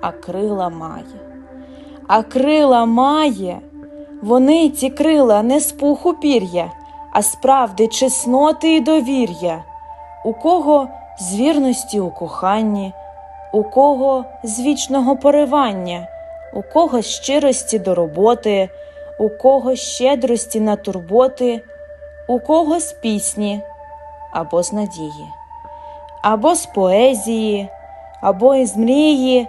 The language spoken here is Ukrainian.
а крила має. А крила має. Вони ці крила не з пуху пір'я, а справди чесноти і довір'я. У кого з вірності у коханні, у кого з вічного поривання, у кого щирості до роботи, у кого щедрості на турботи, у кого з пісні або з надії, або з поезії, або із мрії.